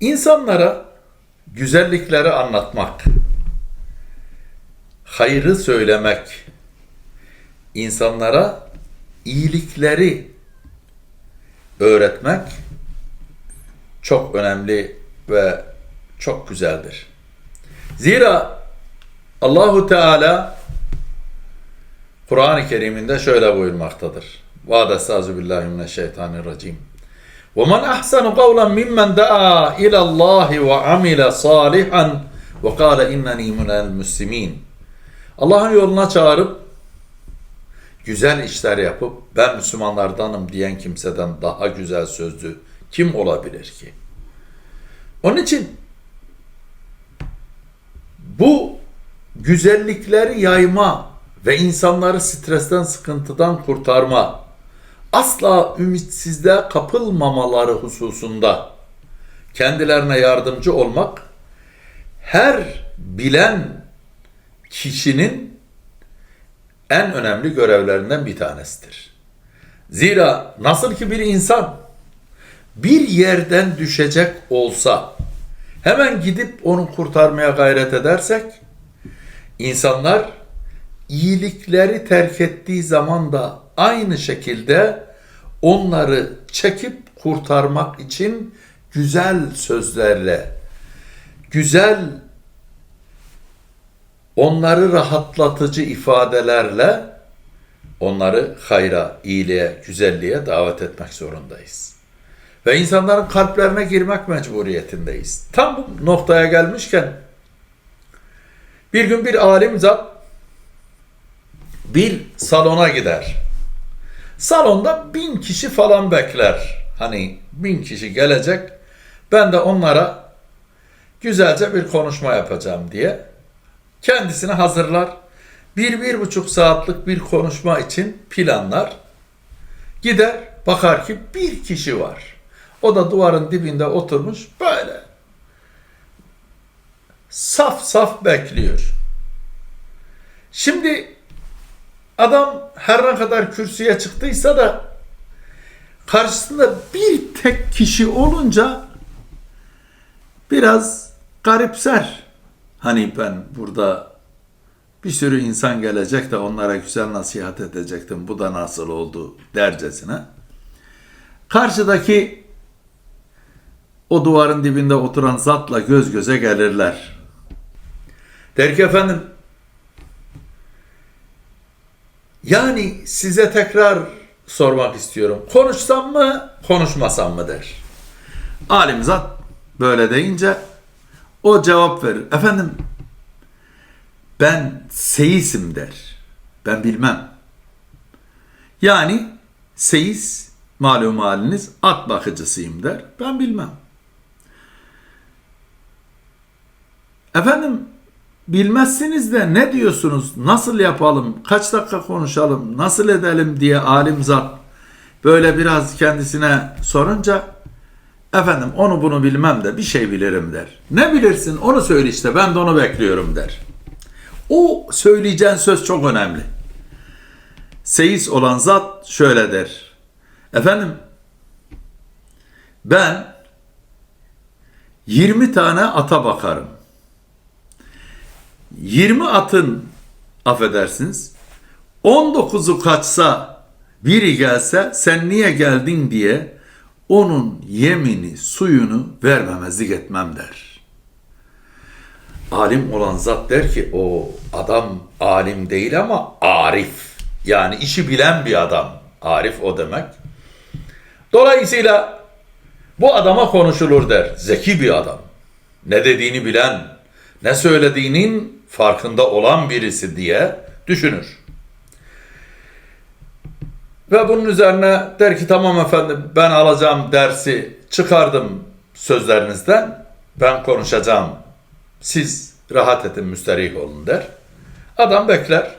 İnsanlara güzellikleri anlatmak, hayrı söylemek, insanlara iyilikleri öğretmek çok önemli ve çok güzeldir. Zira Allahu Teala Kur'an-ı Kerim'inde şöyle buyurmaktadır. Va'de estağzu billahi mineşşeytanirracim. وَمَنْ أَحْسَنُ قَوْلًا مِمَّنْ دَعَا إِلَى اللّٰهِ وَعَمِلَ صَالِحًا وَقَالَ اِنَّنِي مِنَ الْمُسْلِمِينَ Allah'ın yoluna çağırıp güzel işler yapıp ben Müslümanlardanım diyen kimseden daha güzel sözlü kim olabilir ki? Onun için bu güzellikleri yayma ve insanları stresten, sıkıntıdan kurtarma, asla ümitsizliğe kapılmamaları hususunda kendilerine yardımcı olmak her bilen kişinin en önemli görevlerinden bir tanesidir. Zira nasıl ki bir insan bir yerden düşecek olsa hemen gidip onu kurtarmaya gayret edersek insanlar iyilikleri terk ettiği zaman da aynı şekilde onları çekip kurtarmak için güzel sözlerle, güzel onları rahatlatıcı ifadelerle onları hayra, iyiliğe, güzelliğe davet etmek zorundayız. Ve insanların kalplerine girmek mecburiyetindeyiz. Tam bu noktaya gelmişken bir gün bir alim zat bir salona gider. Salonda bin kişi falan bekler. Hani bin kişi gelecek. Ben de onlara güzelce bir konuşma yapacağım diye kendisini hazırlar. Bir, bir buçuk saatlik bir konuşma için planlar. Gider, bakar ki bir kişi var. O da duvarın dibinde oturmuş böyle. Saf saf bekliyor. Şimdi adam her ne kadar kürsüye çıktıysa da karşısında bir tek kişi olunca biraz garipser. Hani ben burada bir sürü insan gelecek de onlara güzel nasihat edecektim. Bu da nasıl oldu dercesine. Karşıdaki o duvarın dibinde oturan zatla göz göze gelirler. Der ki efendim yani size tekrar sormak istiyorum. Konuşsam mı, konuşmasam mı der. Alim zat böyle deyince o cevap verir. Efendim ben seyisim der. Ben bilmem. Yani seyis malum haliniz at bakıcısıyım der. Ben bilmem. Efendim bilmezsiniz de ne diyorsunuz? Nasıl yapalım? Kaç dakika konuşalım? Nasıl edelim diye alim zat böyle biraz kendisine sorunca efendim onu bunu bilmem de bir şey bilirim der. Ne bilirsin onu söyle işte ben de onu bekliyorum der. O söyleyeceğin söz çok önemli. Seyis olan zat şöyle der. Efendim ben 20 tane ata bakarım. 20 atın affedersiniz 19'u kaçsa biri gelse sen niye geldin diye onun yemini suyunu vermemezlik etmem der. Alim olan zat der ki o adam alim değil ama arif. Yani işi bilen bir adam. Arif o demek. Dolayısıyla bu adama konuşulur der. Zeki bir adam. Ne dediğini bilen, ne söylediğinin farkında olan birisi diye düşünür. Ve bunun üzerine der ki tamam efendim ben alacağım dersi çıkardım sözlerinizden. Ben konuşacağım. Siz rahat edin müsterih olun der. Adam bekler.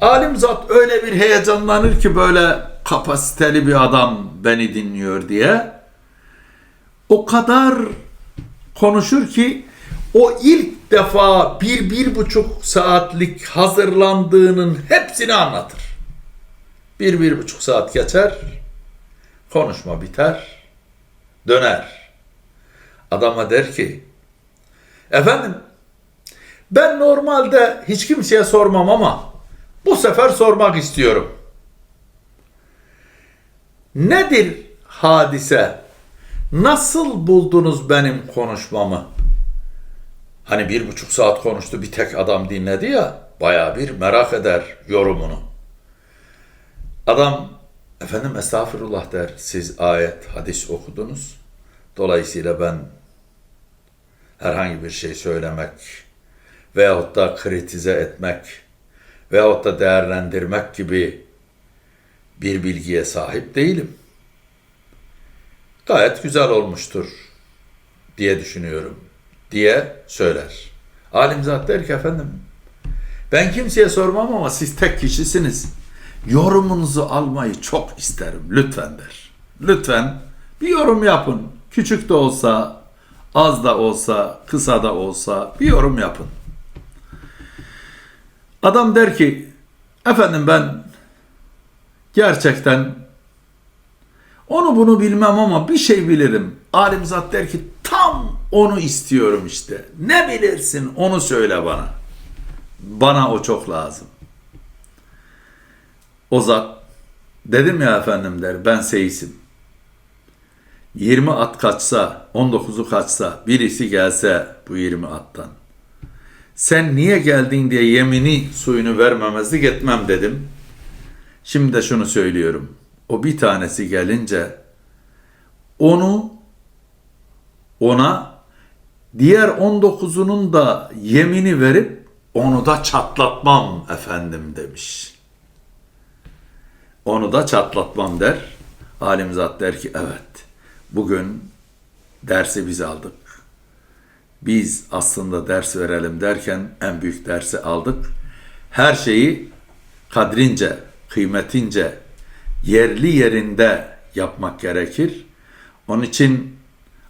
Alim zat öyle bir heyecanlanır ki böyle kapasiteli bir adam beni dinliyor diye. O kadar konuşur ki o ilk defa bir, bir buçuk saatlik hazırlandığının hepsini anlatır. Bir, bir buçuk saat geçer, konuşma biter, döner. Adama der ki, efendim ben normalde hiç kimseye sormam ama bu sefer sormak istiyorum. Nedir hadise? Nasıl buldunuz benim konuşmamı? Hani bir buçuk saat konuştu bir tek adam dinledi ya, baya bir merak eder yorumunu. Adam, efendim estağfurullah der, siz ayet, hadis okudunuz. Dolayısıyla ben herhangi bir şey söylemek veyahut da kritize etmek veyahut da değerlendirmek gibi bir bilgiye sahip değilim. Gayet güzel olmuştur diye düşünüyorum diye söyler. Alim zat der ki efendim ben kimseye sormam ama siz tek kişisiniz. Yorumunuzu almayı çok isterim lütfen der. Lütfen bir yorum yapın. Küçük de olsa, az da olsa, kısa da olsa bir yorum yapın. Adam der ki efendim ben gerçekten onu bunu bilmem ama bir şey bilirim. Alim zat der ki tam onu istiyorum işte. Ne bilirsin onu söyle bana. Bana o çok lazım. O zat dedim ya efendim der ben seyisim. 20 at kaçsa 19'u kaçsa birisi gelse bu 20 attan. Sen niye geldin diye yemini suyunu vermemezlik etmem dedim. Şimdi de şunu söylüyorum. O bir tanesi gelince onu ona diğer 19'unun da yemini verip onu da çatlatmam efendim demiş. Onu da çatlatmam der. Alim zat der ki evet bugün dersi biz aldık. Biz aslında ders verelim derken en büyük dersi aldık. Her şeyi kadrince, kıymetince, yerli yerinde yapmak gerekir. Onun için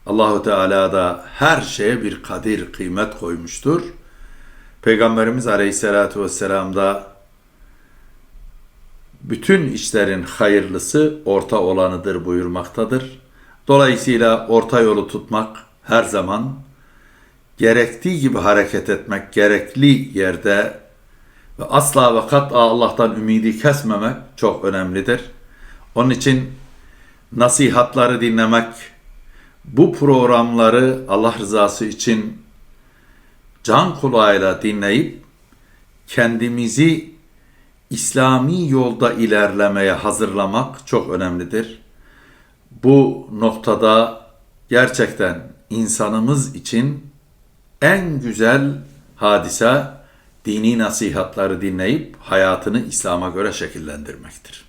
Allahu Teala da her şeye bir kadir, kıymet koymuştur. Peygamberimiz Aleyhisselatü Vesselam da bütün işlerin hayırlısı orta olanıdır buyurmaktadır. Dolayısıyla orta yolu tutmak her zaman gerektiği gibi hareket etmek, gerekli yerde ve asla ve kat'a Allah'tan ümidi kesmemek çok önemlidir. Onun için nasihatları dinlemek, bu programları Allah rızası için can kulağıyla dinleyip kendimizi İslami yolda ilerlemeye hazırlamak çok önemlidir. Bu noktada gerçekten insanımız için en güzel hadise dini nasihatları dinleyip hayatını İslam'a göre şekillendirmektir.